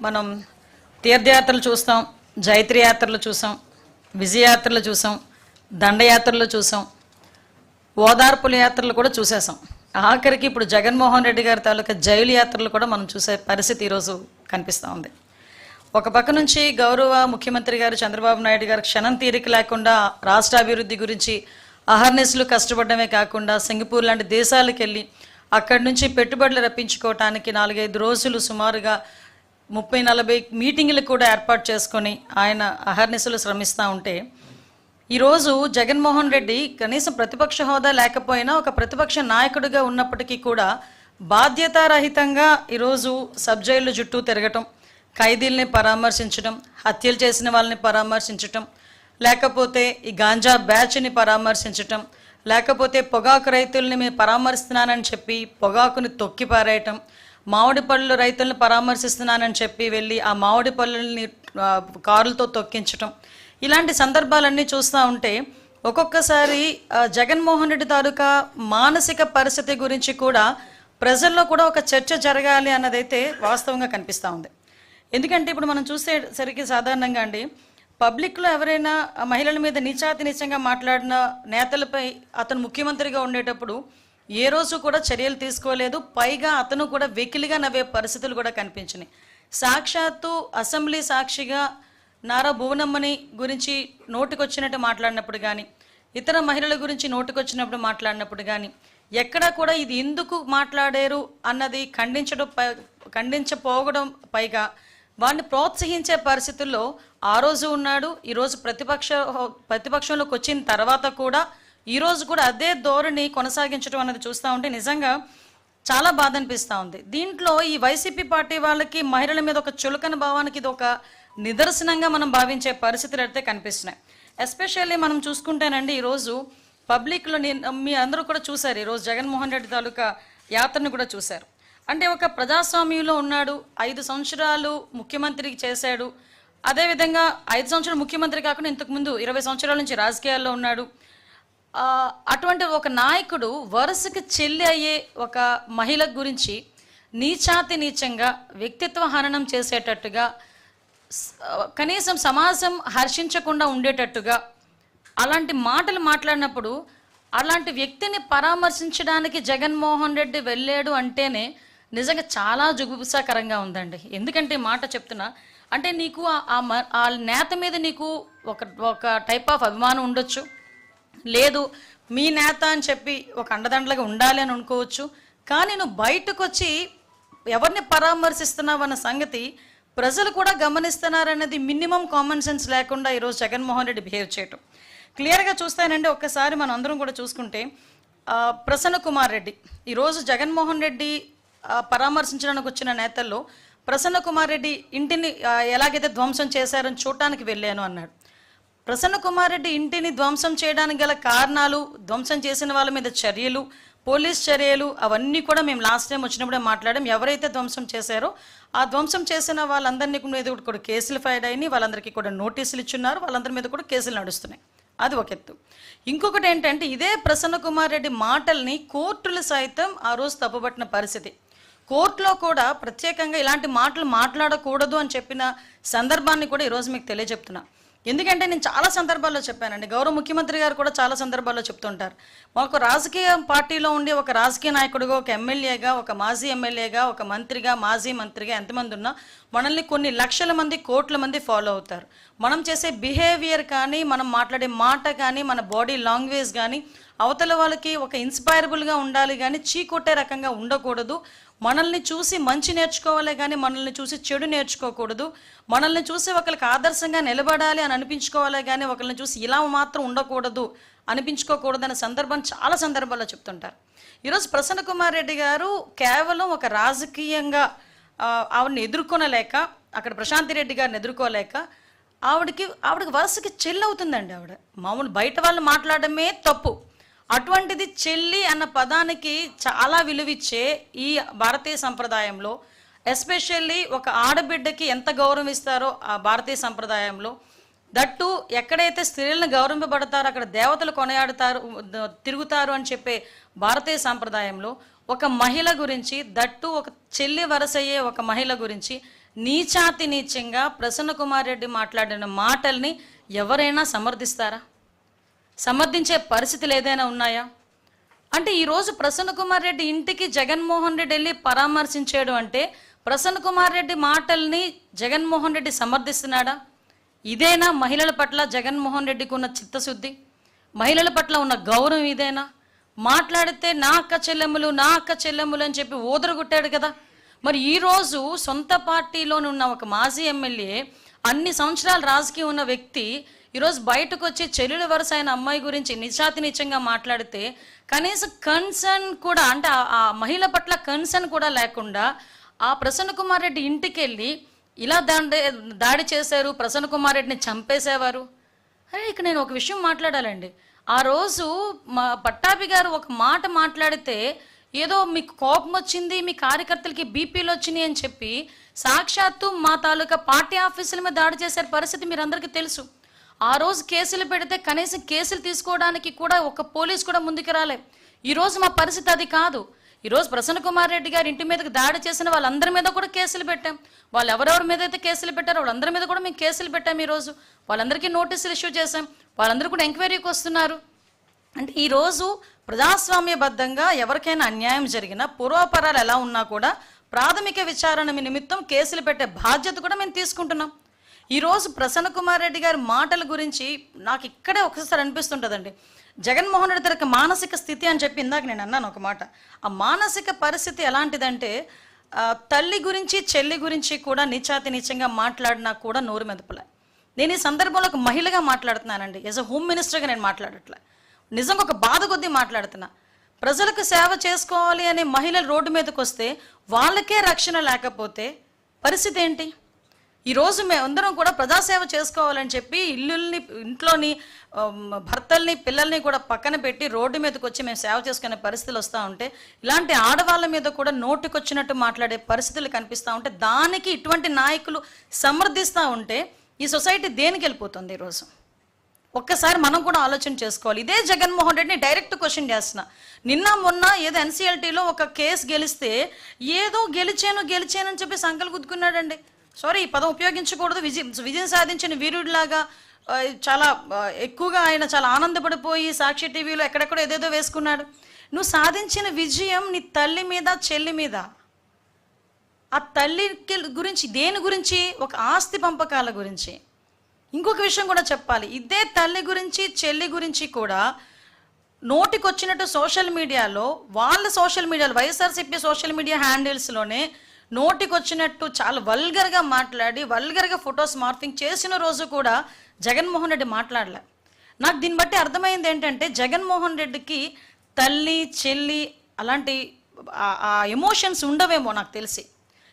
మనం తీర్థయాత్రలు చూస్తాం జైత్రి యాత్రలు చూసాం విజయయాత్రలు చూసాం దండయాత్రలు చూసాం ఓదార్పుల యాత్రలు కూడా చూసేసాం ఆఖరికి ఇప్పుడు జగన్మోహన్ రెడ్డి గారి తాలూకా జైలు యాత్రలు కూడా మనం చూసే పరిస్థితి ఈరోజు కనిపిస్తూ ఉంది. ఒక పక్క నుంచి గౌరవ ముఖ్యమంత్రి గారు చంద్రబాబు నాయుడు గారు క్షణం తీరిక లేకుండా రాష్ట్ర అభివృద్ధి గురించి అహర్నిశలు కష్టపడమే కాకుండా సింగపూర్ లాంటి దేశాలకు వెళ్ళి అక్కడి నుంచి పెట్టుబడులు రప్పించుకోవటానికి నాలుగైదు రోజులు సుమారుగా ముప్పై నలభై మీటింగులు కూడా ఏర్పాటు చేసుకొని ఆయన అహర్నిశలు శ్రమిస్తూ ఉంటే ఈరోజు జగన్మోహన్ రెడ్డి కనీసం ప్రతిపక్ష హోదా లేకపోయినా ఒక ప్రతిపక్ష నాయకుడిగా ఉన్నప్పటికీ కూడా బాధ్యతారహితంగా ఈరోజు సబ్ జైలు చుట్టూ తిరగటం ఖైదీల్ని పరామర్శించడం హత్యలు చేసిన వాళ్ళని పరామర్శించటం లేకపోతే ఈ గాంజా బ్యాచ్ని పరామర్శించటం లేకపోతే పొగాకు రైతుల్ని మేము పరామర్శిస్తున్నానని చెప్పి పొగాకుని తొక్కి పారేయటం మామిడి పళ్ళు రైతులను పరామర్శిస్తున్నానని చెప్పి వెళ్ళి ఆ మామిడి పళ్ళని కారులతో తొక్కించటం. ఇలాంటి సందర్భాలన్నీ చూస్తూ ఉంటే ఒక్కొక్కసారి జగన్మోహన్ రెడ్డి తాలూకా మానసిక పరిస్థితి గురించి కూడా ప్రజల్లో కూడా ఒక చర్చ జరగాలి అన్నదైతే వాస్తవంగా కనిపిస్తూ ఉంది. ఎందుకంటే ఇప్పుడు మనం చూసేసరికి సాధారణంగా అండి పబ్లిక్లో ఎవరైనా మహిళల మీద నీచాతి నీచంగా మాట్లాడిన నేతలపై అతను ముఖ్యమంత్రిగా ఉండేటప్పుడు ఏ రోజు కూడా చర్యలు తీసుకోలేదు. పైగా అతను కూడా వెకిలిగా నవ్వే పరిస్థితులు కూడా కనిపించినాయి. సాక్షాత్తు అసెంబ్లీ సాక్షిగా నారా భువనమ్మని గురించి నోటికొచ్చినట్టు మాట్లాడినప్పుడు కానీ ఇతర మహిళల గురించి నోటికొచ్చినప్పుడు మాట్లాడినప్పుడు కానీ ఎక్కడా కూడా ఇది ఎందుకు మాట్లాడారు అన్నది ఖండించడం పై- ఖండించపోవడం పైగా వాడిని ప్రోత్సహించే పరిస్థితుల్లో ఆ రోజు ఉన్నాడు. ఈరోజు ప్రతిపక్ష ప్రతిపక్షంలోకి వచ్చిన తర్వాత కూడా ఈరోజు కూడా అదే ధోరణి కొనసాగించడం అనేది చూస్తూ ఉంటే నిజంగా చాలా బాధ అనిపిస్తూ ఉంది. దీంట్లో ఈ వైసీపీ పార్టీ వాళ్ళకి మహిళల మీద ఒక చులకన భావానికి ఇది ఒక నిదర్శనంగా మనం భావించే పరిస్థితులు అయితే కనిపిస్తున్నాయి. ఎస్పెషల్లీ మనం చూసుకుంటేనండి ఈరోజు పబ్లిక్లో నేను మీ అందరూ కూడా చూశారు ఈరోజు జగన్మోహన్ రెడ్డి తాలూకా యాత్రను కూడా చూశారు. అంటే ఒక ప్రజాస్వామ్యంలో ఉన్నాడు ఐదు సంవత్సరాలు ముఖ్యమంత్రి చేశాడు. అదేవిధంగా ఐదు సంవత్సరాలు ముఖ్యమంత్రి కాకుండా ఇంతకుముందు ఇరవై సంవత్సరాల నుంచి రాజకీయాల్లో ఉన్నాడు. అటువంటి ఒక నాయకుడు వరుసకి చెల్లి అయ్యే ఒక మహిళ గురించి నీచాతి నీచంగా వ్యక్తిత్వ హననం చేసేటట్టుగా కనీసం సమాజం హర్షించకుండా ఉండేటట్టుగా అలాంటి మాటలు మాట్లాడినప్పుడు అలాంటి వ్యక్తిని పరామర్శించడానికి జగన్మోహన్ రెడ్డి వెళ్ళాడు అంటేనే నిజంగా చాలా జుగుప్సాకరంగా ఉందండి. ఎందుకంటే మాట చెప్తున్నా అంటే నీకు ఆ మ- ఆ నేత మీద నీకు ఒక ఒక టైప్ ఆఫ్ అభిమానం ఉండొచ్చు. లేదు మీ నేత అని చెప్పి ఒక అండదండలుగా ఉండాలి అని అనుకోవచ్చు. కానీ నువ్వు బయటకు వచ్చి ఎవరిని పరామర్శిస్తున్నావు అన్న సంగతి ప్రజలు కూడా గమనిస్తున్నారనేది మినిమం కామన్ సెన్స్ లేకుండా ఈరోజు జగన్మోహన్ రెడ్డి బిహేవ్ చేయటం. క్లియర్గా చూస్తానంటే ఒక్కసారి మనం అందరం కూడా చూసుకుంటే ప్రసన్న కుమార్ రెడ్డి. ఈరోజు జగన్మోహన్ రెడ్డి పరామర్శించడానికి వచ్చిన నేతల్లో ప్రసన్న కుమార్ రెడ్డి ఇంటిని ఎలాగైతే ధ్వంసం చేశారని చూడటానికి వెళ్ళాను అన్నాడు. ప్రసన్న కుమార్ రెడ్డి ఇంటిని ధ్వంసం చేయడానికి గల కారణాలు ధ్వంసం చేసిన వాళ్ళ మీద చర్యలు పోలీస్ చర్యలు అవన్నీ కూడా మేము లాస్ట్ టైం వచ్చినప్పుడే మాట్లాడాం. ఎవరైతే ధ్వంసం చేశారో ఆ ధ్వంసం చేసిన వాళ్ళందరినీ మీద కూడా కేసులు ఫైల్ అయినాయి. వాళ్ళందరికీ కూడా నోటీసులు ఇచ్చున్నారు. వాళ్ళందరి మీద కూడా కేసులు నడుస్తున్నాయి. అది ఒక ఎత్తు. ఇంకొకటి ఏంటంటే ఇదే ప్రసన్న కుమార్ రెడ్డి మాటల్ని కోర్టులు సైతం ఆ రోజు తప్పుపట్టిన పరిస్థితి. కోర్టులో కూడా ప్రత్యేకంగా ఇలాంటి మాటలు మాట్లాడకూడదు అని చెప్పిన సందర్భాన్ని కూడా ఈరోజు మీకు తెలియజెప్తున్నా. ఎందుకంటే నేను చాలా సందర్భాల్లో చెప్పానండి. గౌరవ ముఖ్యమంత్రి గారు కూడా చాలా సందర్భాల్లో చెప్తుంటారు. మాకు రాజకీయ పార్టీలో ఉండి ఒక రాజకీయ నాయకుడిగా ఒక ఎమ్మెల్యేగా ఒక మాజీ ఎమ్మెల్యేగా ఒక మంత్రిగా మాజీ మంత్రిగా ఎంతమంది ఉన్నా మనల్ని కొన్ని లక్షల మంది కోట్ల మంది ఫాలో అవుతారు. మనం చేసే బిహేవియర్ కానీ మనం మాట్లాడే మాట కానీ మన బాడీ లాంగ్వేజ్ కానీ అవతల వాళ్ళకి ఒక ఇన్స్పైరబుల్గా ఉండాలి కానీ చీకొట్టే రకంగా ఉండకూడదు. మనల్ని చూసి మంచి నేర్చుకోవాలి కానీ మనల్ని చూసి చెడు నేర్చుకోకూడదు. మనల్ని చూసి ఒకరికి ఆదర్శంగా నిలబడాలి అని అనిపించుకోవాలి కానీ ఒకరిని చూసి ఇలా మాత్రం ఉండకూడదు అనిపించుకోకూడదు అనే సందర్భం చాలా సందర్భాల్లో చెప్తుంటారు. ఈరోజు ప్రసన్న కుమార్ రెడ్డి గారు కేవలం ఒక రాజకీయంగా ఆవిడని ఎదుర్కొనలేక అక్కడ ప్రశాంతి రెడ్డి గారిని ఎదుర్కోలేక ఆవిడకి ఆవిడకి వరుసకి చెల్లవుతుందండి ఆవిడ. మామూలు బయట వాళ్ళు మాట్లాడమే తప్పు. అటువంటిది చెల్లి అన్న పదానికి చాలా విలువిచ్చే ఈ భారతీయ సంప్రదాయంలో ఎస్పెషల్లీ ఒక ఆడబిడ్డకి ఎంత గౌరవం ఇస్తారో ఆ భారతీయ సంప్రదాయంలో దట్టు ఎక్కడైతే స్త్రీలను గౌరవింపబడతారో అక్కడ దేవతలు కొనయాడుతారు తిరుగుతారు అని చెప్పే భారతీయ సాంప్రదాయంలో ఒక మహిళ గురించి దట్టు ఒక చెల్లి వరసయ్యే ఒక మహిళ గురించి నీచాతి నీచంగా ప్రసన్న కుమార్ రెడ్డి మాట్లాడిన మాటల్ని ఎవరైనా సమర్థిస్తారా? సమర్థించే పరిస్థితులు ఏదైనా ఉన్నాయా? అంటే ఈరోజు ప్రసన్న కుమార్ రెడ్డి ఇంటికి జగన్మోహన్ రెడ్డి వెళ్ళి పరామర్శించాడు అంటే ప్రసన్న కుమార్ రెడ్డి మాటల్ని జగన్మోహన్ రెడ్డి సమర్థిస్తున్నాడా? ఇదేనా మహిళల పట్ల జగన్మోహన్ రెడ్డికి ఉన్న చిత్తశుద్ధి? మహిళల పట్ల ఉన్న గౌరవం ఇదేనా? మాట్లాడితే నా అక్క చెల్లెమ్మలు నా అక్క చెల్లెమ్మలు అని చెప్పి ఊదరగొట్టాడు కదా. మరి ఈరోజు సొంత పార్టీలోనున్న ఒక మాజీ ఎమ్మెల్యే అన్ని సంవత్సరాలు రాజకీయం ఉన్న వ్యక్తి ఈరోజు బయటకు వచ్చి చెల్లెల వరుస అయిన అమ్మాయి గురించి నిజాతి నిజంగా మాట్లాడితే కనీసం కన్సర్న్ కూడా అంటే ఆ- మహిళ పట్ల కన్సర్న్ కూడా లేకుండా ఆ ప్రసన్న కుమార్ రెడ్డి ఇంటికి వెళ్ళి ఇలా దాడి దాడి చేశారు ప్రసన్న కుమార్ రెడ్డిని చంపేసేవారు. అరే ఇక్కడ నేను ఒక విషయం మాట్లాడాలండి. ఆ రోజు మా పట్టాభి గారు ఒక మాట మాట్లాడితే ఏదో మీకు కోపం వచ్చింది మీ కార్యకర్తలకి బీపీలు వచ్చినాయి అని చెప్పి సాక్షాత్తు మా తాలూకా పార్టీ ఆఫీసుల మీద దాడి చేసే పరిస్థితి మీరు అందరికీ తెలుసు. ఆ రోజు కేసులు పెడితే కనీసం కేసులు తీసుకోవడానికి కూడా ఒక పోలీస్ కూడా ముందుకు రాలే. ఈరోజు మా పరిస్థితి అది కాదు. ఈరోజు ప్రసన్న కుమార్ రెడ్డి గారి ఇంటి మీదకి దాడి చేసిన వాళ్ళందరి మీద కూడా కేసులు పెట్టాం. వాళ్ళు ఎవరెవరి మీద అయితే కేసులు పెట్టారో వాళ్ళందరి మీద కూడా మేము కేసులు పెట్టాం ఈరోజు వాళ్ళందరికీ నోటీసులు ఇష్యూ చేశాం. వాళ్ళందరూ కూడా ఎంక్వైరీకి వస్తున్నారు. అంటే ఈరోజు ప్రజాస్వామ్యబద్ధంగా ఎవరికైనా అన్యాయం జరిగినా పూర్వాపరాలు ఎలా ఉన్నా కూడా ప్రాథమిక విచారణ నిమిత్తం కేసులు పెట్టే బాధ్యత కూడా మేము తీసుకుంటున్నాం. ఈరోజు ప్రసన్న కుమార్ రెడ్డి గారి మాటల గురించి నాకు ఇక్కడే ఒకసారి అనిపిస్తుంటుందండి. జగన్మోహన్ రెడ్డి తనకి మానసిక స్థితి అని చెప్పి ఇందాక నేను అన్నాను ఒక మాట. ఆ మానసిక పరిస్థితి ఎలాంటిదంటే తల్లి గురించి చెల్లి గురించి కూడా నిచాతి నీచంగా మాట్లాడినా కూడా నోరు మెదపలే. నేను ఈ సందర్భంలో ఒక మహిళగా మాట్లాడుతున్నానండి. యాజ్ అ హోమ్ మినిస్టర్గా నేను మాట్లాడట్లే. నిజంగా ఒక బాధ కొద్దీ మాట్లాడుతున్నా. ప్రజలకు సేవ చేసుకోవాలి అనే మహిళలు రోడ్డు మీదకి వస్తే వాళ్ళకే రక్షణ లేకపోతే పరిస్థితి ఏంటి? ఈరోజు మేమందరం కూడా ప్రజాసేవ చేసుకోవాలని చెప్పి ఇల్లుల్ని ఇంట్లోని భర్తల్ని పిల్లల్ని కూడా పక్కన పెట్టి రోడ్డు మీదకి వచ్చి మేము సేవ చేసుకునే పరిస్థితులు వస్తూ ఉంటే ఇలాంటి ఆడవాళ్ళ మీద కూడా నోటికొచ్చినట్టు మాట్లాడే పరిస్థితులు కనిపిస్తూ ఉంటే దానికి ఇటువంటి నాయకులు సమర్థిస్తూ ఉంటే ఈ సొసైటీ దేనికి వెళ్ళిపోతుంది ఈరోజు ఒక్కసారి మనం కూడా ఆలోచన చేసుకోవాలి. ఇదే జగన్మోహన్ రెడ్డిని డైరెక్ట్ క్వశ్చన్ చేస్తున్నా. నిన్న మొన్న ఏదో ఎన్సీఎల్టీలో ఒక కేసు గెలిస్తే ఏదో గెలిచాను గెలిచానని అని చెప్పి సంకలు గుద్దుకున్నాడండి. సారీ ఈ పదం ఉపయోగించకూడదు. విజయం విజయం సాధించిన వీరుడిలాగా చాలా ఎక్కువగా ఆయన చాలా ఆనందపడిపోయి సాక్షి టీవీలో ఎక్కడెక్కడో ఏదేదో వేసుకున్నాడు. నువ్వు సాధించిన విజయం నీ తల్లి మీద చెల్లి మీద. ఆ తల్లికి గురించి దేని గురించి? ఒక ఆస్తి పంపకాల గురించి. ఇంకొక విషయం కూడా చెప్పాలి. ఇదే తల్లి గురించి చెల్లి గురించి కూడా నోటికొచ్చినట్టు సోషల్ మీడియాలో వాళ్ళ సోషల్ మీడియాలో వైఎస్ఆర్సీపీ సోషల్ మీడియా హ్యాండిల్స్లోనే నోటికొచ్చినట్టు చాలా వల్గర్గా మాట్లాడి వల్గర్గా ఫొటోస్ మార్ఫింగ్ చేసిన రోజు కూడా జగన్మోహన్ రెడ్డి మాట్లాడలే. నాకు దీన్ని బట్టి అర్థమైంది ఏంటంటే జగన్మోహన్ రెడ్డికి తల్లి చెల్లి అలాంటి ఆ- ఎమోషన్స్ ఉండవేమో నాకు తెలిసి.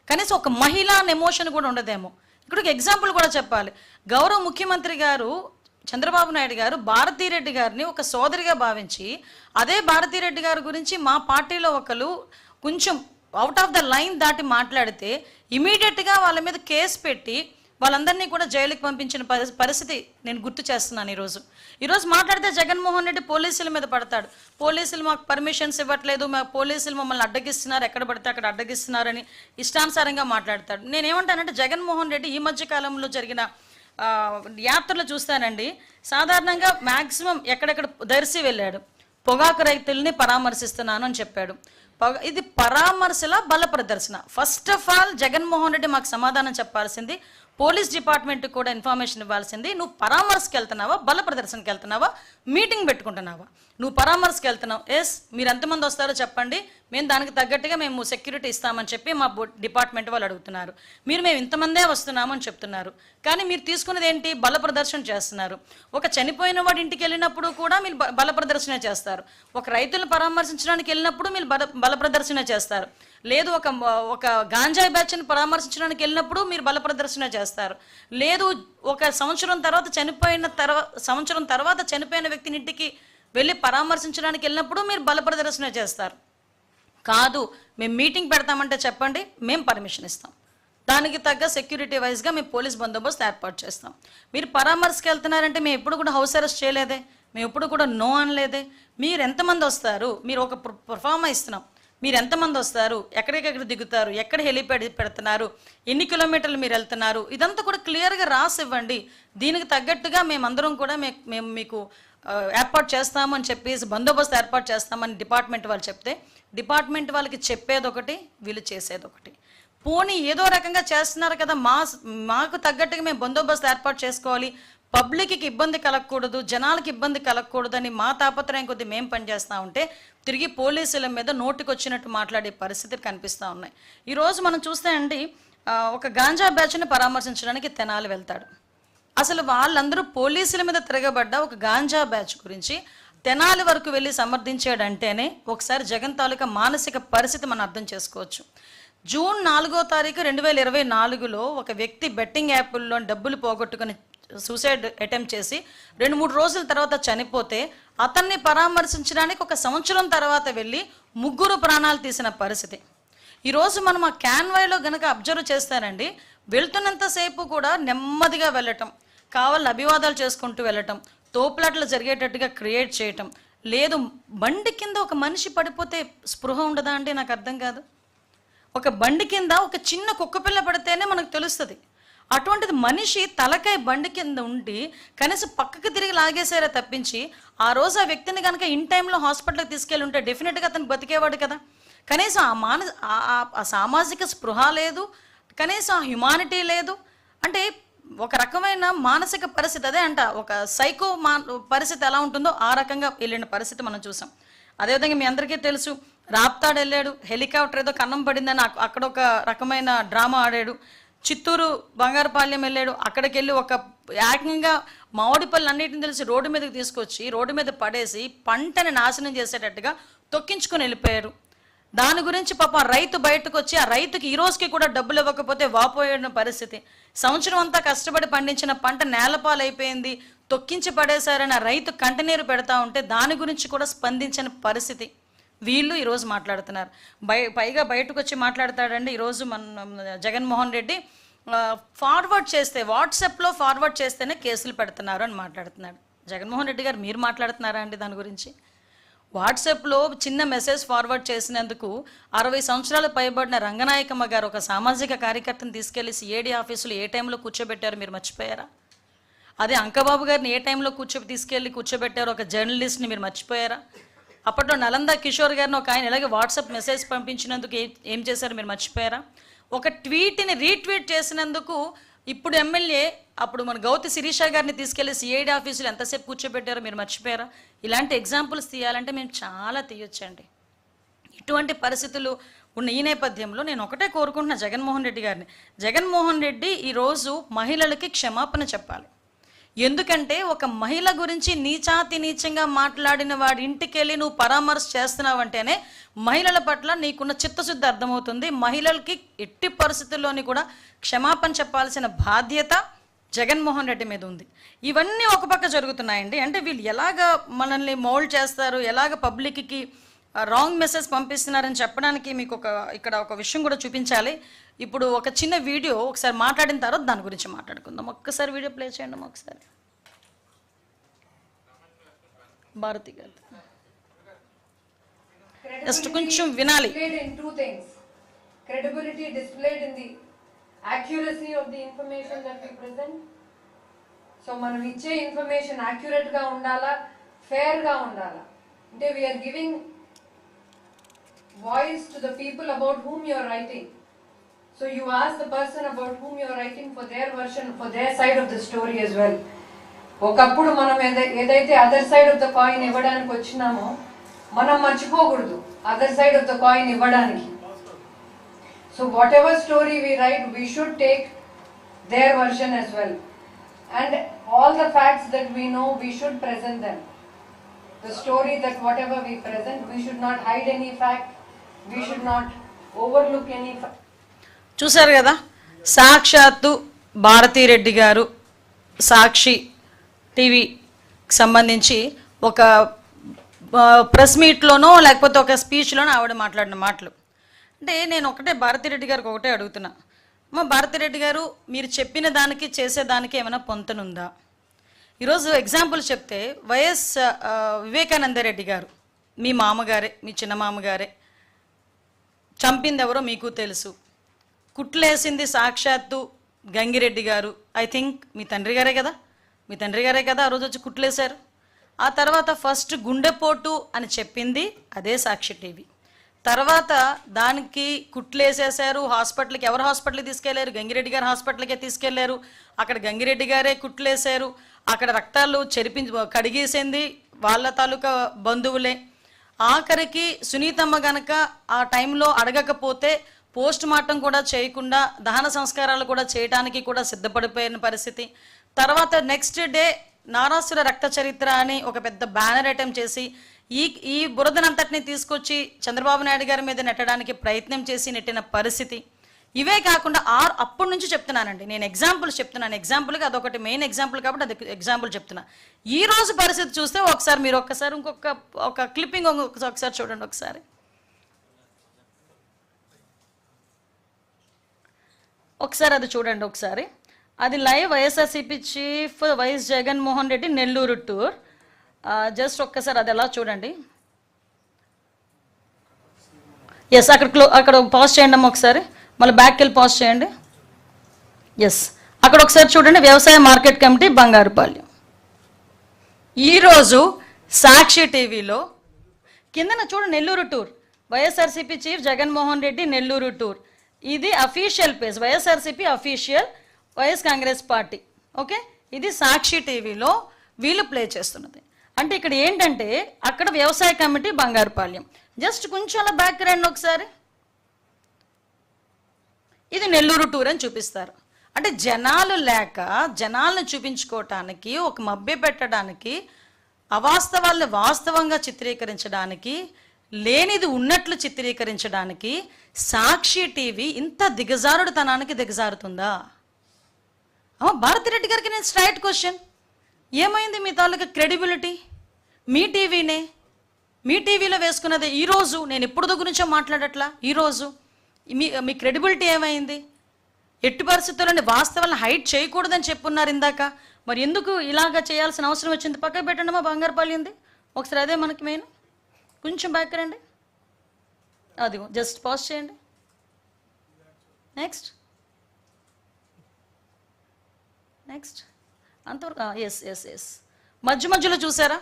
కనీసం ఒక మహిళ అనే ఎమోషన్ కూడా ఉండదేమో. ఇక్కడ ఒక ఎగ్జాంపుల్ కూడా చెప్పాలి. గౌరవ ముఖ్యమంత్రి గారు చంద్రబాబు నాయుడు గారు భారతీరెడ్డి గారిని ఒక సోదరిగా భావించి అదే భారతీరెడ్డి గారి గురించి మా పార్టీలో ఒకరు కొంచెం అవుట్ ఆఫ్ ద లైన్ దాటి మాట్లాడితే ఇమీడియట్గా వాళ్ళ మీద కేసు పెట్టి వాళ్ళందరినీ కూడా జైలుకి పంపించిన పరిస్థితి నేను గుర్తు చేస్తున్నాను ఈరోజు ఈరోజు మాట్లాడితే జగన్మోహన్ రెడ్డి పోలీసుల మీద పడతాడు. పోలీసులు మాకు పర్మిషన్స్ ఇవ్వట్లేదు మా పోలీసులు మమ్మల్ని అడ్డగిస్తున్నారు ఎక్కడ పడితే అక్కడ అడ్డగిస్తున్నారని ఇష్టానుసారంగా మాట్లాడతాడు. నేనేమంటానంటే జగన్మోహన్ రెడ్డి ఈ మధ్య కాలంలో జరిగిన యాత్రలు చూస్తానండి. సాధారణంగా మ్యాక్సిమం ఎక్కడెక్కడ దర్శి వెళ్ళాడు. పొగాకు రైతుల్ని పరామర్శిస్తున్నాను అని చెప్పాడు. ఇది పరామర్శల బల ప్రదర్శన first of all Jaganmohan Reddy మాకు సమాధానం చెప్పాల్సింది పోలీస్ డిపార్ట్మెంట్ కూడా ఇన్ఫర్మేషన్ ఇవ్వాల్సింది నువ్వు పరామర్శకి వెళ్తున్నావా బల ప్రదర్శనకి వెళ్తున్నావా మీటింగ్ పెట్టుకుంటున్నావా? నువ్వు పరామర్శకి వెళ్తున్నావు ఎస్ మీరు ఎంతమంది వస్తారో చెప్పండి. మేము దానికి తగ్గట్టుగా మేము సెక్యూరిటీ ఇస్తామని చెప్పి మా డిపార్ట్మెంట్ వాళ్ళు అడుగుతున్నారు. మీరు మేము ఇంతమందే వస్తున్నామని చెప్తున్నారు. కానీ మీరు తీసుకున్నది ఏంటి? బల ప్రదర్శన చేస్తున్నారు. ఒక చనిపోయిన వాడి ఇంటికి వెళ్ళినప్పుడు కూడా మీరు బల ప్రదర్శన చేస్తారు. ఒక రైతులను పరామర్శించడానికి వెళ్ళినప్పుడు మీరు బల బల ప్రదర్శన చేస్తారు. లేదు ఒక ఒక గాంజాయి బ్యాచ్ని పరామర్శించడానికి వెళ్ళినప్పుడు మీరు బల ప్రదర్శన చేస్తారు. లేదు ఒక సంవత్సరం తర్వాత చనిపోయిన తర్వాత సంవత్సరం తర్వాత చనిపోయిన వ్యక్తిని ఇంటికి వెళ్ళి పరామర్శించడానికి వెళ్ళినప్పుడు మీరు బల ప్రదర్శన చేస్తారు. కాదు మేము మీటింగ్ పెడతామంటే చెప్పండి మేము పర్మిషన్ ఇస్తాం. దానికి తగ్గ సెక్యూరిటీ వైజ్గా మేము పోలీస్ బందోబస్తు ఏర్పాటు చేస్తాం. మీరు పరామర్శకి వెళ్తున్నారంటే మేము ఎప్పుడు కూడా హౌస్ అరెస్ట్ చేయలేదే మేము ఎప్పుడు కూడా నో అనలేదే. మీరు ఎంతమంది వస్తారు? మీరు ఒక పర్ఫార్మా ఇస్తున్నాం. మీరు ఎంతమంది వస్తారు? ఎక్కడికెక్కడ దిగుతారు? ఎక్కడ హెలిప్యాడ్ పెడుతున్నారు? ఎన్ని కిలోమీటర్లు మీరు వెళ్తున్నారు? ఇదంతా కూడా క్లియర్గా రాసి ఇవ్వండి దీనికి తగ్గట్టుగా మేమందరం కూడా మేము మీకు ఏర్పాటు చేస్తామని చెప్పేసి బందోబస్తు ఏర్పాటు చేస్తామని డిపార్ట్మెంట్ వాళ్ళు చెప్తే డిపార్ట్మెంట్ వాళ్ళకి చెప్పేది ఒకటి వీళ్ళు చేసేది ఒకటి పోనీ ఏదో రకంగా చేస్తున్నారు కదా మా మాకు తగ్గట్టుగా మేము బందోబస్తు ఏర్పాటు చేసుకోవాలి. పబ్లిక్కి ఇబ్బంది కలగకూడదు జనాలకి ఇబ్బంది కలగకూడదని మా తాపత్రయం కొద్ది మేము పనిచేస్తూ ఉంటే తిరిగి పోలీసుల మీద నోటికొచ్చినట్టు మాట్లాడే పరిస్థితులు కనిపిస్తూ ఉన్నాయి. ఈరోజు మనం చూస్తే అండి ఒక గాంజా బ్యాచ్ని పరామర్శించడానికి తెనాలి వెళ్తాడు. అసలు వాళ్ళందరూ పోలీసుల మీద తిరగబడ్డ ఒక గాంజా బ్యాచ్ గురించి తెనాలి వరకు వెళ్ళి సమర్థించాడంటేనే ఒకసారి జగన్ తాలూకా మానసిక పరిస్థితి మనం అర్థం చేసుకోవచ్చు. జూన్ నాలుగో తారీఖు రెండు వేల ఇరవై నాలుగులో ఒక వ్యక్తి బెట్టింగ్ యాప్ల్లో డబ్బులు పోగొట్టుకుని సూసైడ్ అటెంప్ట్ చేసి రెండు మూడు రోజుల తర్వాత చనిపోతే అతన్ని పరామర్శించడానికి ఒక సంవత్సరం తర్వాత వెళ్ళి ముగ్గురు ప్రాణాలు తీసిన పరిస్థితి. ఈరోజు మనం ఆ క్యాన్వాయ్లో గనక అబ్జర్వ్ చేస్తానండి వెళ్తున్నంతసేపు కూడా నెమ్మదిగా వెళ్ళటం. కావాలని అభివాదాలు చేసుకుంటూ వెళ్ళటం తోపులాట్లు జరిగేటట్టుగా క్రియేట్ చేయటం. లేదు బండి కింద ఒక మనిషి పడిపోతే స్పృహ ఉండదా అంటే నాకు అర్థం కాదు. ఒక బండి కింద ఒక చిన్న కుక్కపిల్ల పడితేనే మనకు తెలుస్తుంది. అటువంటిది మనిషి తలకాయ బండి కింద ఉండి కనీసం పక్కకి తిరిగి లాగేసారే తప్పించి ఆ రోజు ఆ వ్యక్తిని కనుక ఇన్ టైంలో హాస్పిటల్కి తీసుకెళ్ళి ఉంటే డెఫినెట్గా అతను బతికేవాడు కదా. కనీసం ఆ మాన ఆ సామాజిక స్పృహ లేదు కనీసం ఆ హ్యుమానిటీ లేదు. అంటే ఒక రకమైన మానసిక పరిస్థితి అదే అంట ఒక సైకో మా పరిస్థితి ఎలా ఉంటుందో ఆ రకంగా వెళ్ళిన పరిస్థితి మనం చూసాం. అదేవిధంగా మీ అందరికీ తెలుసు రాప్తాడు వెళ్ళాడు హెలికాప్టర్ ఏదో కన్నం పడిందని అక్కడ ఒక రకమైన డ్రామా ఆడాడు. చిత్తూరు బంగారపాలెం వెళ్ళాడు అక్కడికి వెళ్ళి ఒక ఏకంగా మామిడి పళ్ళు అన్నిటిని తెలిసి రోడ్డు మీదకి తీసుకొచ్చి రోడ్డు మీద పడేసి పంటని నాశనం చేసేటట్టుగా తొక్కించుకొని వెళ్ళిపోయారు. దాని గురించి పాపం రైతు బయటకు వచ్చి ఆ రైతుకి ఈ రోజుకి కూడా డబ్బులు ఇవ్వకపోతే వాపోయిన పరిస్థితి. సంవత్సరం అంతా కష్టపడి పండించిన పంట నేలపాలైపోయింది తొక్కించి పడేశారని ఆ రైతు కంటనీరు పెడతా ఉంటే దాని గురించి కూడా స్పందించిన పరిస్థితి. వీళ్ళు ఈరోజు మాట్లాడుతున్నారు. బయ పైగా బయటకు వచ్చి మాట్లాడతాడండి. ఈరోజు మన జగన్మోహన్ రెడ్డి ఫార్వర్డ్ చేస్తే వాట్సాప్లో ఫార్వర్డ్ చేస్తేనే కేసులు పెడుతున్నారు అని మాట్లాడుతున్నాడు. జగన్మోహన్ రెడ్డి గారు మీరు మాట్లాడుతున్నారా అండి దాని గురించి? వాట్సాప్లో చిన్న మెసేజ్ ఫార్వర్డ్ చేసినందుకు అరవై సంవత్సరాలు పైబడిన రంగనాయకమ్మ గారు ఒక సామాజిక కార్యకర్తను తీసుకెళ్ళి సిఐడి ఆఫీసులో ఏ టైంలో కూర్చోబెట్టారు మీరు మర్చిపోయారా? అదే అంకబాబు గారిని ఏ టైంలో కూర్చో తీసుకెళ్ళి కూర్చోబెట్టారు ఒక జర్నలిస్ట్ని మీరు మర్చిపోయారా? అప్పట్లో నలంద కిషోర్ గారిని ఒక ఆయన ఇలాగే వాట్సాప్ మెసేజ్ పంపించినందుకు ఏం చేశారు మీరు మర్చిపోయారా? ఒక ట్వీట్ని రీట్వీట్ చేసినందుకు ఇప్పుడు ఎమ్మెల్యే అప్పుడు మన గౌతి శిరీష గారిని తీసుకెళ్ళి సిఐడి ఆఫీసులు ఎంతసేపు కూర్చోబెట్టారో మీరు మర్చిపోయారా? ఇలాంటి ఎగ్జాంపుల్స్ తీయాలంటే మేము చాలా తీయొచ్చండి. ఇటువంటి పరిస్థితులు ఉన్న ఈ నేపథ్యంలో నేను ఒకటే కోరుకుంటున్నా జగన్మోహన్ రెడ్డి గారిని. జగన్మోహన్ రెడ్డి ఈరోజు మహిళలకి క్షమాపణ చెప్పాలి. ఎందుకంటే ఒక మహిళ గురించి నీచాతి నీచంగా మాట్లాడిన వాడి ఇంటికి వెళ్ళి నువ్వు పరామర్శ చేస్తున్నావంటేనే మహిళల పట్ల నీకున్న చిత్తశుద్ధి అర్థమవుతుంది. మహిళలకి ఎట్టి పరిస్థితుల్లోని కూడా క్షమాపణ చెప్పాల్సిన బాధ్యత జగన్మోహన్ రెడ్డి మీద ఉంది. ఇవన్నీ ఒక పక్క జరుగుతున్నాయండి. అంటే వీళ్ళు ఎలాగ మనల్ని మౌల్డ్ చేస్తారు? ఎలాగ పబ్లిక్కి రాంగ్ మెసేజ్ పంపిస్తున్నారని చెప్పడానికి మీకు ఒక ఇక్కడ ఒక విషయం కూడా చూపించాలి. ఇప్పుడు ఒక చిన్న వీడియో ఒకసారి మాట్లాడిన తర్వాత దాని గురించి మాట్లాడుకుందాం. ఒక్కసారి వీడియో ప్లే చేయండి ఒకసారి. భారతి గారు. జస్ట్ కొంచెం వినాలి. Displayed in two things. Credibility displayed in the accuracy of the information that we present. So మనం ఇచ్చే ఇన్ఫర్మేషన్ యాక్యురేట్గా ఉండాలా? ఫేర్గా ఉండాలా? అంటే we are giving voice to the people about whom you are writing so you as the person about whom you are writing for their version for their side of the story as well ఒకప్పుడు మనం ఏదై- ఏదైతే other side of the coin ఇవ్వడానికి వచ్చినామో మనం మర్చిపోకూడదు other side of the coin ఇవ్వడానికి. So whatever story we write we should take their version as well and all the facts that we know we should present them the story that whatever we present we should not hide any fact we should not overlook any చూశారు కదా? సాక్షాత్తు భారతీరెడ్డి గారు సాక్షి టీవీకి సంబంధించి ఒక press మీట్లోనో లేకపోతే ఒక స్పీచ్లోనో ఆవిడ మాట్లాడిన మాటలు. అంటే నేను ఒకటే భారతిరెడ్డి గారికి ఒకటే అడుగుతున్నా. మా భారతిరెడ్డి గారు మీరు చెప్పిన దానికి చేసేదానికి ఏమైనా పొంతనుందా? ఈరోజు ఎగ్జాంపుల్ చెప్తే వైఎస్ వివేకానందరెడ్డి వివేకానంద రెడ్డి గారు మీ మామగారే మీ చిన్న మామగారే చంపింది ఎవరో మీకు తెలుసు. కుట్లేసింది సాక్షాత్తు గంగిరెడ్డి గారు. ఐ థింక్ మీ తండ్రి గారే కదా? మీ తండ్రి గారే కదా ఆ రోజు వచ్చి కుట్లేశారు? ఆ తర్వాత ఫస్ట్ గుండెపోటు అని చెప్పింది అదే సాక్షి టీవీ. తర్వాత దానికి కుట్లేసేసారు హాస్పిటల్కి ఎవరు హాస్పిటల్కి తీసుకెళ్ళారు? గంగిరెడ్డి గారు హాస్పిటల్కే తీసుకెళ్ళారు. అక్కడ గంగిరెడ్డి గారే కుట్లేశారు. అక్కడ రక్తాలు చెరిపించి కడిగేసింది వాళ్ళ తాలూకా బంధువులే. ఆఖరికి సునీతమ్మ గనక ఆ టైంలో అడగకపోతే పోస్ట్ మార్టం కూడా చేయకుండా దహన సంస్కారాలు కూడా చేయడానికి కూడా సిద్ధపడిపోయిన పరిస్థితి. తర్వాత నెక్స్ట్ డే నారాసుర రక్త చరిత్ర అని ఒక పెద్ద బ్యానర్ ఐటమ్ చేసి ఈ ఈ బురదనంతటిని తీసుకొచ్చి చంద్రబాబు నాయుడు గారి మీద నెట్టడానికి ప్రయత్నం చేసి నెట్టిన పరిస్థితి. ఇవే కాకుండా ఆర్ అప్పటి నుంచి చెప్తున్నానండి. నేను ఎగ్జాంపుల్ చెప్తున్నాను. ఎగ్జాంపుల్గా అదొకటి మెయిన్ ఎగ్జాంపుల్ కాబట్టి అది ఎగ్జాంపుల్ చెప్తున్నా. ఈ రోజు పరిస్థితి చూస్తే ఒకసారి మీరు ఒక్కసారి ఇంకొక ఒక క్లిప్పింగ్ ఒకసారి చూడండి ఒకసారి. ఒకసారి అది చూడండి ఒకసారి. అది live YSRCP chief YS Jaganmohan Reddy Nellore tour. Just ఒక్కసారి అది ఎలా చూడండి. ఎస్ అక్కడ క్లో అక్కడ పాజ్ చేయండి అమ్మ ఒకసారి. మళ్ళీ బ్యాక్ వెళ్ళి పాజ్ చేయండి. ఎస్ అక్కడ ఒకసారి చూడండి వ్యవసాయ మార్కెట్ కమిటీ బంగారుపాలెం. ఈరోజు సాక్షి టీవీలో కిందన చూడండి Nellore tour. YSRCP chief Jaganmohan Reddy Nellore tour. ఇది official page YSRCP official YS Congress party. Okay ఇది సాక్షి టీవీలో వీళ్ళు ప్లే చేస్తున్నది. అంటే ఇక్కడ ఏంటంటే అక్కడ వ్యవసాయ కమిటీ బంగారుపాలెం జస్ట్ కొంచెం అలా బ్యాక్ రండి ఒకసారి. ఇది నెల్లూరు టూర్ అని చూపిస్తారు. అంటే జనాలు లేక జనాలను చూపించుకోవటానికి ఒక మభ్య పెట్టడానికి అవాస్తవాల్ని వాస్తవంగా చిత్రీకరించడానికి లేనిది ఉన్నట్లు చిత్రీకరించడానికి సాక్షి టీవీ ఇంత దిగజారుడుతనానికి దిగజారుతుందా? అమ్మ భారతిరెడ్డి గారికి నేను స్ట్రైట్ క్వశ్చన్ ఏమైంది మీ తాలూకా క్రెడిబిలిటీ మీ టీవీనే? మీ టీవీలో వేసుకున్నది ఈరోజు నేను ఎప్పుడు గురించో మాట్లాడట్లా? ఈరోజు మీ మీ క్రెడిబిలిటీ ఏమైంది? ఎట్టి పరిస్థితుల్లోని వాస్తవాలను హైట్ చేయకూడదని చెప్పున్నారు ఇందాక. మరి ఎందుకు ఇలాగా చేయాల్సిన అవసరం వచ్చింది? పక్కకు పెట్టండి మా బంగారుపల్లి ఉంది. ఒకసారి అదే మనకి మెయిన్ కొంచెం బ్యాక్ రండి. అదిగో జస్ట్ పాజ్ చేయండి. నెక్స్ట్ నెక్స్ట్ అంతవరకు ఎస్ ఎస్ ఎస్ మధ్య మధ్యలో చూసారా?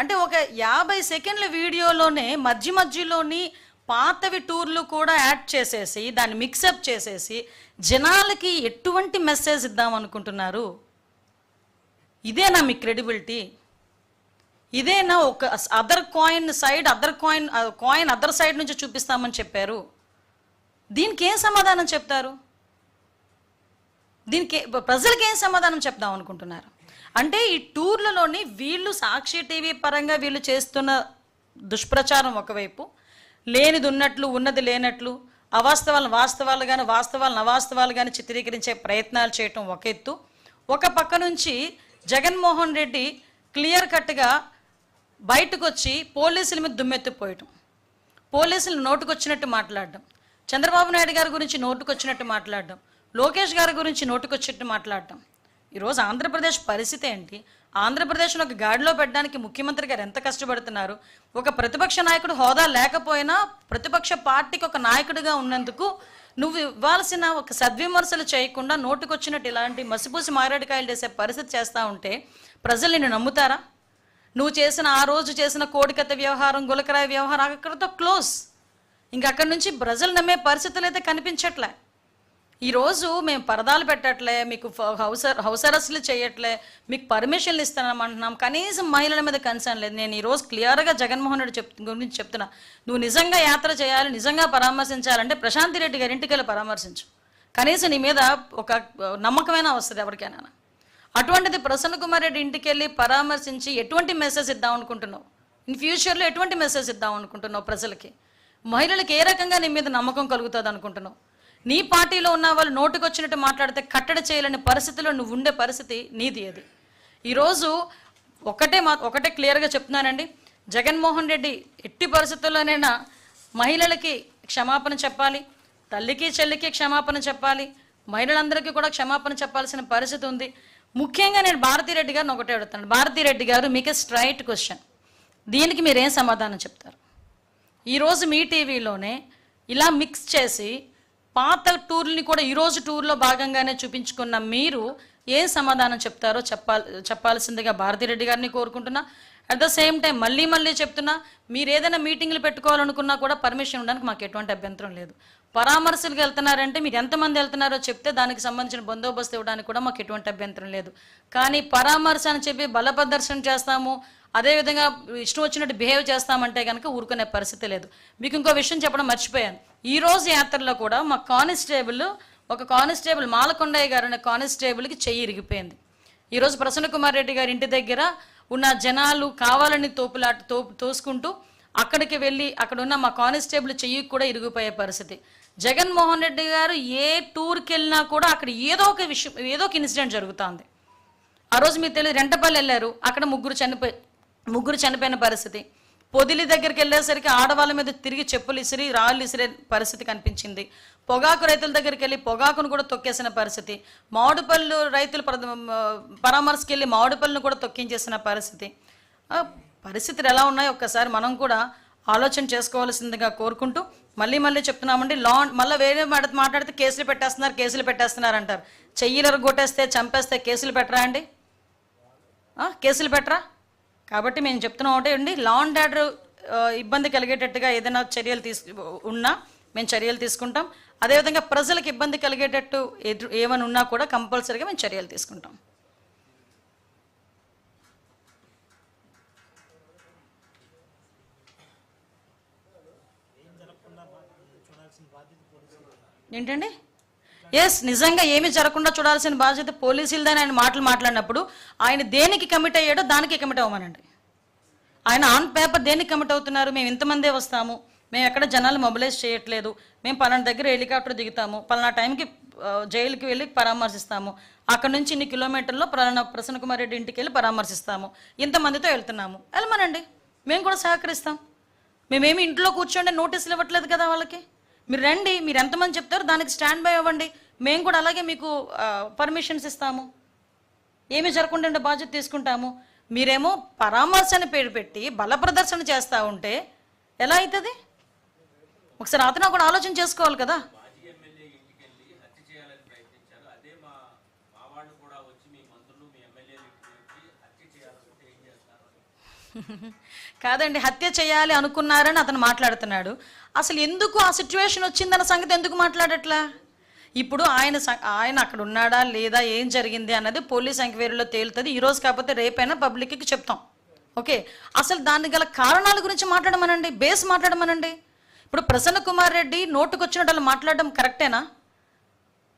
అంటే ఒక యాభై సెకండ్ల వీడియోలోనే మధ్య మధ్యలోని పాతవి టూర్లు కూడా యాడ్ చేసేసి దాన్ని మిక్సప్ చేసేసి జనాలకి ఎటువంటి మెసేజ్ ఇద్దాం అనుకుంటున్నారు? ఇదేనా మీ క్రెడిబిలిటీ ఇదేనా ఒక other coin side other coin coin other side నుంచి చూపిస్తామని చెప్పారు. దీనికి ఏం సమాధానం చెప్తారు? దీనికి ప్రజలకి ఏం సమాధానం చెప్దాం అనుకుంటున్నారు? అంటే ఈ టూర్లలోని వీళ్ళు సాక్షి టీవీ పరంగా వీళ్ళు చేస్తున్న దుష్ప్రచారం ఒకవైపు లేనిది ఉన్నట్లు ఉన్నది లేనట్లు అవాస్తవాలను వాస్తవాలు కానీ వాస్తవాలను అవాస్తవాలు కానీ చిత్రీకరించే ప్రయత్నాలు చేయటం ఒక ఎత్తు. ఒక పక్క నుంచి జగన్మోహన్ రెడ్డి క్లియర్ కట్గా బయటకు వచ్చి పోలీసుల మీద దుమ్మెత్తిపోయటం. పోలీసులు నోటుకొచ్చినట్టు మాట్లాడడం. చంద్రబాబు నాయుడు గారి గురించి నోటుకొచ్చినట్టు మాట్లాడడం. లోకేష్ గారి గురించి నోటుకొచ్చినట్టు మాట్లాడడం. ఈరోజు ఆంధ్రప్రదేశ్ పరిస్థితి ఏంటి? ఆంధ్రప్రదేశ్ను ఒక గాడిలో పెట్టడానికి ముఖ్యమంత్రి గారు ఎంత కష్టపడుతున్నారు? ఒక ప్రతిపక్ష నాయకుడు హోదా లేకపోయినా ప్రతిపక్ష పార్టీకి ఒక నాయకుడిగా ఉన్నందుకు నువ్వు ఇవ్వాల్సిన ఒక సద్విమర్శలు చేయకుండా నోటుకొచ్చినట్టు ఇలాంటి మసిపూసి మారేడుకాయలు చేసే పరిస్థితి చేస్తూ ఉంటే ప్రజలు నిన్ను నమ్ముతారా? నువ్వు చేసిన ఆ రోజు చేసిన కోడికత్త వ్యవహారం గులకరాయ వ్యవహారం అక్కడితో క్లోజ్. ఇంక అక్కడి నుంచి ప్రజలు నమ్మే పరిస్థితులు అయితే కనిపించట్లే. ఈరోజు మేము పరదాలు పెట్టట్లే మీకు ఫ- హౌస్ హౌస్ అరెస్టులు చేయట్లే మీకు పర్మిషన్లు ఇస్తానమంటున్నాం కనీసం మహిళల మీద కన్సర్న్ లేదు. నేను ఈరోజు క్లియర్గా జగన్మోహన్ రెడ్డి చెప్ గురించి చెప్తున్నా. నువ్వు నిజంగా యాత్ర చేయాలి నిజంగా పరామర్శించాలంటే ప్రశాంతి రెడ్డి గారి ఇంటికి వెళ్ళి పరామర్శించు. కనీసం నీ మీద ఒక నమ్మకమైన వస్తుంది ఎవరికైనా. అటువంటిది ప్రసన్న కుమార్ రెడ్డి ఇంటికి వెళ్ళి పరామర్శించి ఎటువంటి మెసేజ్ ఇద్దాం అనుకుంటున్నావు? ఇన్ ఫ్యూచర్లో ఎటువంటి మెసేజ్ ఇద్దాం అనుకుంటున్నావు ప్రజలకి? మహిళలకు ఏ రకంగా నీ మీద నమ్మకం కలుగుతుంది అనుకుంటున్నావు? నీ పార్టీలో ఉన్న వాళ్ళు నోటుకు వచ్చినట్టు మాట్లాడితే కట్టడి చేయలేని పరిస్థితిలో నువ్వు ఉండే పరిస్థితి నీది అది. ఈరోజు ఒకటే మా ఒకటే క్లియర్గా చెప్తున్నానండి. జగన్మోహన్ రెడ్డి ఎట్టి పరిస్థితుల్లోనైనా మహిళలకి క్షమాపణ చెప్పాలి తల్లికి చెల్లికి క్షమాపణ చెప్పాలి మహిళలందరికీ కూడా క్షమాపణ చెప్పాల్సిన పరిస్థితి ఉంది. ముఖ్యంగా నేను భారతిరెడ్డి గారిని ఒకటే అడుగుతాను. భారతిరెడ్డి గారు మీకు స్ట్రైట్ క్వశ్చన్ దీనికి మీరు ఏం సమాధానం చెప్తారు? ఈరోజు మీ టీవీలోనే ఇలా మిక్స్ చేసి పాత టూర్ని కూడా ఈరోజు టూర్లో భాగంగానే చూపించుకున్న మీరు ఏం సమాధానం చెప్తారో చెప్పాలి చెప్పాల్సిందిగా భారతిరెడ్డి గారిని కోరుకుంటున్నా. అట్ ద సేమ్ టైం మళ్ళీ మళ్ళీ చెప్తున్నా మీరు ఏదైనా మీటింగ్లు పెట్టుకోవాలనుకున్నా కూడా పర్మిషన్ ఉండడానికి మాకు ఎటువంటి అభ్యంతరం లేదు. పరామర్శలకు వెళ్తున్నారంటే మీరు ఎంతమంది వెళ్తున్నారో చెప్తే దానికి సంబంధించిన బందోబస్తు ఇవ్వడానికి కూడా మాకు ఎటువంటి అభ్యంతరం లేదు. కానీ పరామర్శ అని చెప్పి బల ప్రదర్శన చేస్తాము అదేవిధంగా ఇష్టం వచ్చినట్టు బిహేవ్ చేస్తామంటే కనుక ఊరుకునే పరిస్థితి లేదు. మీకు ఇంకో విషయం చెప్పడం మర్చిపోయాను. ఈ రోజు యాత్రలో కూడా మా కానిస్టేబుల్ ఒక కానిస్టేబుల్ మాలకొండయ్య గారు అనే కానిస్టేబుల్కి చెయ్యి ఇరిగిపోయింది. ఈరోజు ప్రసన్న కుమార్ రెడ్డి గారి ఇంటి దగ్గర ఉన్న జనాలు కావాలని తోపులాట తో తోసుకుంటూ అక్కడికి వెళ్ళి అక్కడ ఉన్న మా కానిస్టేబుల్ చెయ్యి కూడా ఇరిగిపోయే పరిస్థితి. జగన్మోహన్ రెడ్డి గారు ఏ టూర్కి వెళ్ళినా కూడా అక్కడ ఏదో ఒక విషయం ఏదో ఒక ఇన్సిడెంట్ జరుగుతుంది. ఆ రోజు మీకు తెలియదు రెంటపల్లి వెళ్ళారు. అక్కడ ముగ్గురు చనిపోయి ముగ్గురు చనిపోయిన పరిస్థితి. పొదిలి దగ్గరికి వెళ్ళేసరికి ఆడవాళ్ళ మీద తిరిగి చెప్పులు ఇసిరి రాళ్ళు ఇసిరే పరిస్థితి కనిపించింది. పొగాకు రైతుల దగ్గరికి వెళ్ళి పొగాకును కూడా తొక్కేసిన పరిస్థితి. మామిడిపళ్ళు రైతులు పరామర్శకి వెళ్ళి మామిడిపళ్ళను కూడా తొక్కించేసిన పరిస్థితి. పరిస్థితులు ఎలా ఉన్నాయో? ఒక్కసారి మనం కూడా ఆలోచన చేసుకోవాల్సిందిగా కోరుకుంటూ మళ్ళీ మళ్ళీ చెప్తున్నామండి లా మళ్ళీ వేరే మాట మాట్లాడితే కేసులు పెట్టేస్తున్నారు కేసులు పెట్టేస్తున్నారు అంటారు. చెయ్యిలరు కొట్టేస్తే చంపేస్తే కేసులు పెట్టరా అండి? కేసులు పెట్టరా? కాబట్టి మేము చెప్తున్నాం ఒకటే అండి లా అండ్ ఆర్డర్ ఇబ్బంది కలిగేటట్టుగా ఏదైనా చర్యలు తీసు ఉన్నా మేము చర్యలు తీసుకుంటాం. అదేవిధంగా ప్రజలకు ఇబ్బంది కలిగేటట్టు ఏమైనా ఉన్నా కూడా కంపల్సరీగా మేము చర్యలు తీసుకుంటాం. ఏంటండి? ఎస్ నిజంగా ఏమి జరగకుండా చూడాల్సిన బాధ్యత పోలీసులదని ఆయన మాటలు మాట్లాడినప్పుడు ఆయన దేనికి కమిట్ అయ్యాడో దానికి కమిట్ అవ్వమనండి. ఆయన ఆన్ పేపర్ దేనికి కమిట్ అవుతున్నారు? మేము ఇంతమందే వస్తాము. మేము ఎక్కడ జనాలు మొబిలైజ్ చేయట్లేదు. మేము పలానా దగ్గర హెలికాప్టర్ దిగుతాము. పలానా టైంకి జైలుకి వెళ్ళి పరామర్శిస్తాము. అక్కడ నుంచి ఇన్ని కిలోమీటర్లో పలానా ప్రసన్న కుమార్ రెడ్డి ఇంటికి వెళ్ళి పరామర్శిస్తాము. ఇంతమందితో వెళ్తున్నాము. వెళ్ళమనండి. మేము కూడా సహకరిస్తాం. మేమేమి ఇంట్లో కూర్చోండి నోటీసులు ఇవ్వట్లేదు కదా వాళ్ళకి? మీరు రండి మీరు ఎంతమంది చెప్తారో దానికి స్టాండ్ బై అవ్వండి. మేము కూడా అలాగే మీకు పర్మిషన్స్ ఇస్తాము. ఏమి జరగకుండా ఉండే బాధ్యత తీసుకుంటాము. మీరేమో పరామర్శని పేరు పెట్టి బల ప్రదర్శన చేస్తూ ఉంటే ఎలా అవుతుంది ఒకసారి అతను కూడా ఆలోచన చేసుకోవాలి కదా. మాజీ కాదండి హత్య చేయాలి అనుకున్నారని అతను మాట్లాడుతున్నాడు. అసలు ఎందుకు ఆ సిచ్యువేషన్ వచ్చిందన్న సంగతి ఎందుకు మాట్లాడట్లా? ఇప్పుడు ఆయన స- ఆయన అక్కడ ఉన్నాడా లేదా ఏం జరిగింది అన్నది పోలీస్ ఎంక్వైరీలో తేలుతుంది. ఈరోజు కాకపోతే రేపైనా పబ్లిక్కి చెప్తాం. ఓకే? అసలు దాని గల కారణాల గురించి మాట్లాడమనండి బేస్ మాట్లాడమనండి. ఇప్పుడు ప్రసన్న కుమార్ రెడ్డి నోటుకొచ్చినట్టు అలా మాట్లాడడం కరెక్టేనా?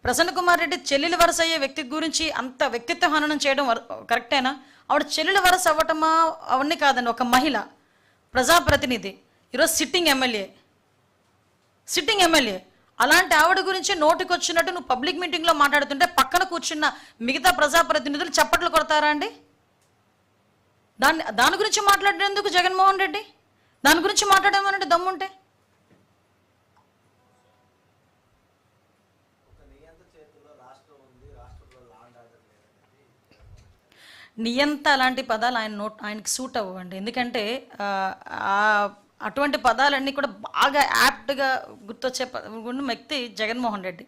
ప్రసన్న కుమార్ రెడ్డి చెల్లెలు వరుస అయ్యే వ్యక్తి గురించి అంత వ్యక్తిత్వ హననం చేయడం కరెక్టేనా? ఆవిడ చెల్లెలు వరుస అవ్వటమా? అవన్నీ కాదండి ఒక మహిళ. ప్రజాప్రతినిధి ఈరోజు సిట్టింగ్ ఎమ్మెల్యే సిట్టింగ్ ఎమ్మెల్యే అలాంటి ఆవిడ గురించి నోటికొచ్చినట్టు నువ్వు పబ్లిక్ మీటింగ్లో మాట్లాడుతుంటే పక్కన కూర్చున్న మిగతా ప్రజాప్రతినిధులు చప్పట్లు కొడతారా అండి? దాన్ని దాని గురించి మాట్లాడేందుకు జగన్మోహన్ రెడ్డి? దాని గురించి మాట్లాడమనంటే దమ్ముంటే? నియంత అలాంటి పదాలు ఆయన నోట్ ఆయనకి సూట్ అవ్వండి. ఎందుకంటే అటువంటి పదాలన్నీ కూడా బాగా యాప్ట్గా గుర్తొచ్చే వ్యక్తి జగన్మోహన్ రెడ్డి.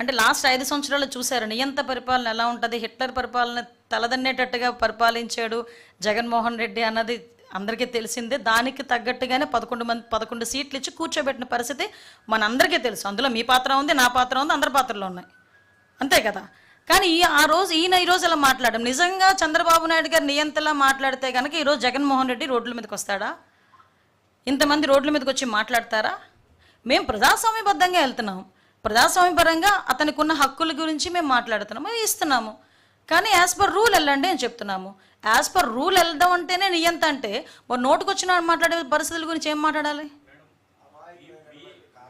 అంటే లాస్ట్ ఐదు సంవత్సరాలు చూశారు నియంత పరిపాలన ఎలా ఉంటుంది హిట్లర్ పరిపాలన తలదన్నేటట్టుగా పరిపాలించాడు జగన్మోహన్ రెడ్డి అన్నది అందరికీ తెలిసిందే. దానికి తగ్గట్టుగానే పదకొండు మంది పదకొండు సీట్లు ఇచ్చి కూర్చోబెట్టిన పరిస్థితి మనందరికీ తెలుసు. అందులో మీ పాత్ర ఉంది నా పాత్ర ఉంది అందరి పాత్రలు ఉన్నాయి. అంతే కదా? కానీ ఈ ఆ రోజు ఈయన ఈ రోజు అలా మాట్లాడడం? నిజంగా చంద్రబాబు నాయుడు గారు నియంతలా మాట్లాడితే కనుక ఈరోజు జగన్మోహన్ రెడ్డి రోడ్ల మీదకి వస్తాడా? ఇంతమంది రోడ్ల మీదకి వచ్చి మాట్లాడతారా? మేము ప్రజాస్వామ్యబద్ధంగా వెళ్తున్నాం. ప్రజాస్వామ్యపరంగా అతనికి ఉన్న హక్కుల గురించి మేము మాట్లాడుతున్నాము మేము ఇస్తున్నాము. కానీ యాజ్ పర్ రూల్ వెళ్ళండి అని చెప్తున్నాము. యాజ్ పర్ రూల్ వెళ్దాం అంటేనే నియంత అంటే మరి నోటుకొచ్చిన మాట్లాడే పరిస్థితుల గురించి ఏం మాట్లాడాలి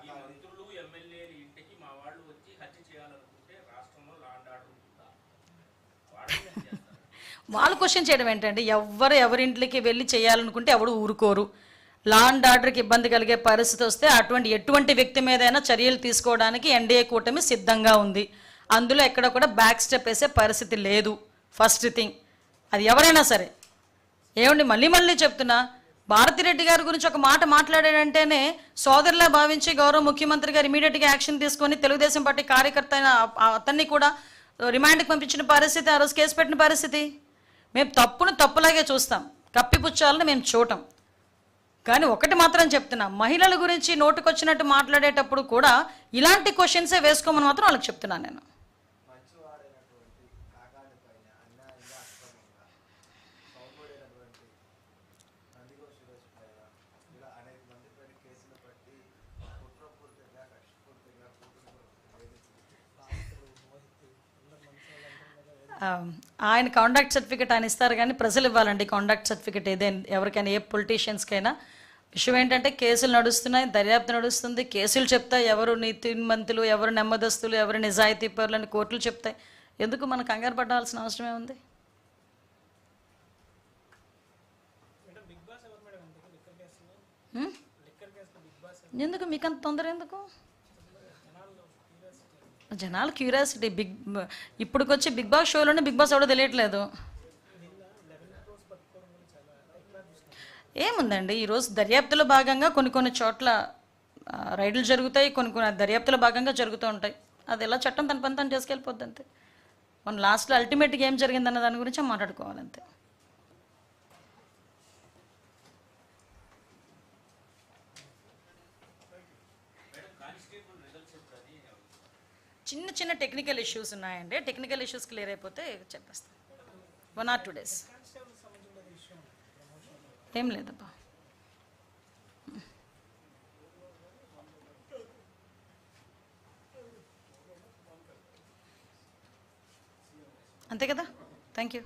ఈ మంత్రులు ఎమ్మెల్యేల ఇంటికి మా వాళ్ళు వచ్చి హత్య చేయాలనుకుంటే రాష్ట్రంలో లాండ్ ఆర్డర్ ఉంటుందా వాళ్ళు ఏం చేస్తారు వాళ్ళు క్వశ్చన్ చేయడం ఏంటంటే ఎవరు ఎవరింట్లోకి వెళ్ళి చేయాలనుకుంటే ఎవడు ఊరుకోరు. లా అండ్ ఆర్డర్కి ఇబ్బంది కలిగే పరిస్థితి వస్తే అటువంటి ఎటువంటి వ్యక్తి మీదైనా చర్యలు తీసుకోవడానికి ఎన్డీఏ కూటమి సిద్ధంగా ఉంది. అందులో ఎక్కడ కూడా బ్యాక్ స్టెప్ వేసే పరిస్థితి లేదు. ఫస్ట్ థింగ్ అది ఎవరైనా సరే. ఏమండి మళ్ళీ మళ్ళీ చెప్తున్నా భారతిరెడ్డి గారి గురించి ఒక మాట మాట్లాడాడంటేనే సోదరులా భావించి గౌరవ ముఖ్యమంత్రి గారు ఇమీడియట్గా యాక్షన్ తీసుకొని తెలుగుదేశం పార్టీ కార్యకర్త అయిన అతన్ని కూడా రిమాండ్కి పంపించిన పరిస్థితి ఆ రోజు కేసు పెట్టిన పరిస్థితి. మేము తప్పును తప్పులాగే చూస్తాం కప్పిపుచ్చాలని మేము చూడటం కానీ ఒకటి మాత్రం చెప్తున్నా మహిళల గురించి నోటుకొచ్చినట్టు మాట్లాడేటప్పుడు కూడా ఇలాంటి క్వశ్చన్సే వేసుకోమని మాత్రం వాళ్ళకి చెప్తున్నాను నేను మంచివాడైనటువంటి కాకాని పైన అన్యాయంగా అక్రమంగా సౌకర్యమైనటువంటి నందిగో సురేష్ పైన ఇలా అనేక మంది పైన కేసులు పట్టి కుట్రపూరితంగా కక్షపూరితంగా కూతురు ఆ, ఆయన కాండాక్ట్ సర్టిఫికేట్ ఆయన ఇస్తారు కానీ ప్రజలు ఇవ్వాలండి కాండాక్ట్ సర్టిఫికేట్ ఏదైనా ఎవరికైనా ఏ పొలిటీషియన్స్కైనా విషయం ఏంటంటే కేసులు నడుస్తున్నాయి దర్యాప్తు నడుస్తుంది కేసులు చెప్తాయి ఎవరు నీతిమంతులు ఎవరు నెమ్మదస్తులు ఎవరు నిజాయితీ పరులు అని కోర్టులు చెప్తాయి. ఎందుకు మనం కంగారు పడాల్సిన అవసరమే ఉంది? ఎందుకు? మీకు అంత తొందర ఎందుకు? జనాలు క్యూరియాసిటీ బిగ్ ఇప్పుడుకొచ్చి బిగ్ బాస్ షోలోనే బిగ్ బాస్ ఎవడో తెలియట్లేదు. ఏముందండి ఈరోజు దర్యాప్తులో భాగంగా కొన్ని కొన్ని చోట్ల రైడ్లు జరుగుతాయి కొన్ని కొన్ని దర్యాప్తులో భాగంగా జరుగుతూ ఉంటాయి. అది ఎలా చట్టం తన పని తను చేసుకెళ్ళిపోద్ది అంతే. మన లాస్ట్లో అల్టిమేట్గా ఏం జరిగిందన్న దాని గురించి మాట్లాడుకోవాలంతే. చిన్న చిన్న టెక్నికల్ ఇష్యూస్ ఉన్నాయండి. టెక్నికల్ ఇష్యూస్ క్లియర్ అయిపోతే చెప్పేస్తాను వన్ ఆర్ టూ డేస్ ఏం లేదబ్బా. అంతే కదా? Thank you